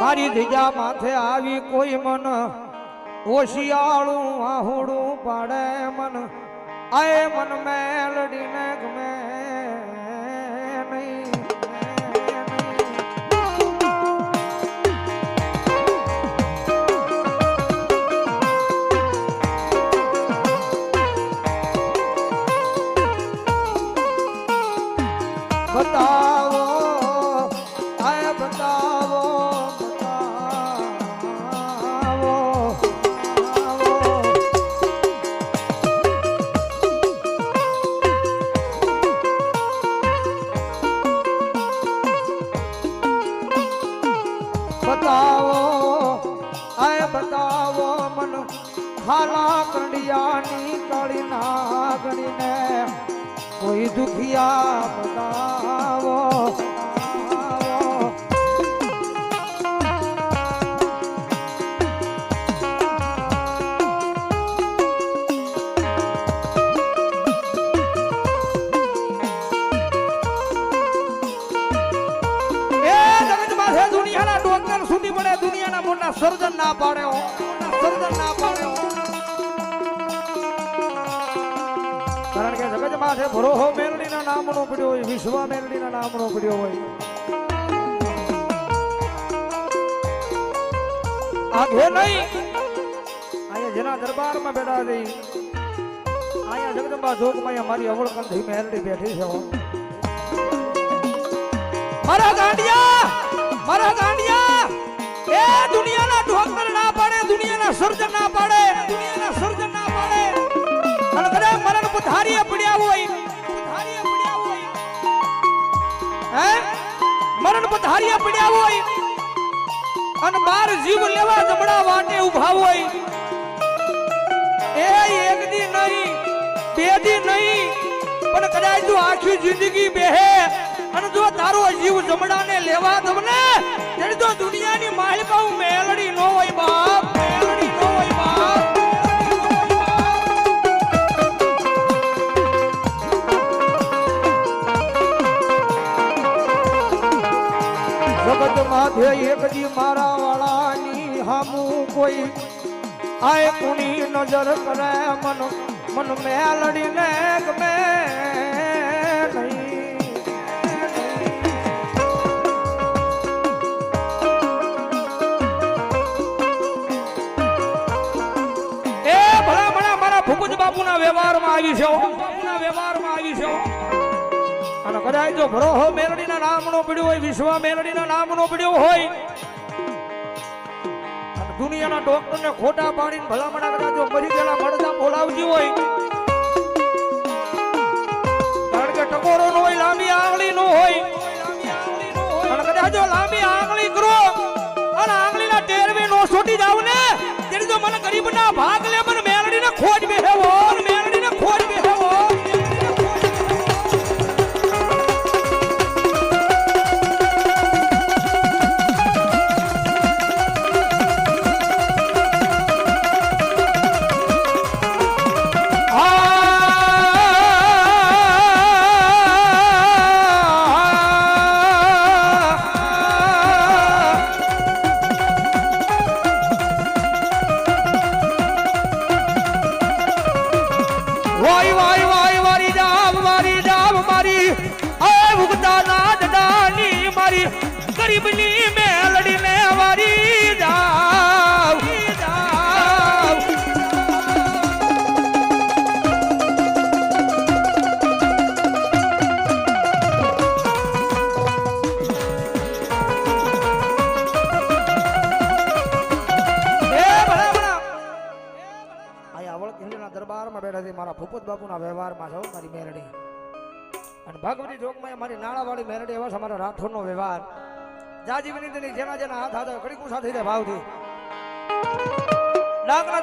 મારી ધીજા માથે આવી કોઈ મન. ઓશિયાળું આહુડું પાડે મન. આય મન મેલડીને ગમે. બતાવો મન હાલા કંડિયાની કાળી નાગણીને કોઈ દુખિયા બતાવો. એ જગતમાં છે ડોક્ટર સુધી પડે દુનિયાના મોટા સર્જન ના પાડે સર્જન ના પાડે કારણ કે જગતમાં છે ભરોહો મેલડીના નામનો પડ્યો હોય, વિશ્વ મેલડીના નામનો પડ્યો હોય. આગે નહીં. અહીંયા જેના દરબારમાં બેઠા છે. અહીંયા જગદંબા જોગમાં મારી અવળકંઠી મેલડી બેઠી છે. મારા ગાંડિયા! મારા દાંડિયા, એ દુનિયાના ડોક્ટર ના પાડે, દુનિયાના સર્જન ના પાડે, દુનિયાના સર્જન ના પાડે. અને કદાચ મરણ પથારીએ પડ્યા હોય. પથારીએ પડ્યા હોય. હે? મરણ પથારીએ પડ્યા હોય. અને બાર જીવ લેવા જમડા વાટે ઊભા હોય. એ એક દી નહીં, બે દી નહીં, પણ કદાચ તું આખી જિંદગી બેહે અને જો તારો જીવ જમડાને લેવા તમને ને તો દુનિયાની માલિકા બહુ મેલડી નો હોય બાપ, મેલડી નો હોય બાપ. જગત માથે એકજી મારા વાળાની હામુ કોઈ આય કુણી નજર કરે મન મન મેલડીને ગમે. બાપુના વ્યવહારમાં આવી છે બાપુના વ્યવહારમાં આવી છે અને કદાચ જો ભરોહો મેલડીના નામનો પડ્યો હોય, વિશ્વ મેલડીના નામનો પડ્યો હોય દુનિયાના ડોક્ટરને ખોટા પાડીને ભલામણા કદાચ જો મરી ગયેલા મળતા બોલાવતી હોય, કારણ કે ટકોરો નો હોય, લાંબી આંગળી નો હોય લાંબી આંગળી કરો અને આંગળીના ટેરવે નો છૂટી જાવ ને, તેની જો મને ગરીબના ભાગ વાય વાય વાય, મારી જાવ મારી જાવ મારી. આ ભુગતા નાદ દાની મારી. ગરીબની મેલડીને દરબારમાં બેઠા છે, મારા ભૂપત બાપુના વ્યવહારમાં છો મારી મેરડી. અને ભગવતી જોગમાં મારી નાણાવાળી મેરડી એવા છે મારા રાઠોડનો વ્યવહાર. જાજી વિનંતી જેના જેના હાથ હાથ કડી સાથે ભાવથી. ડાકના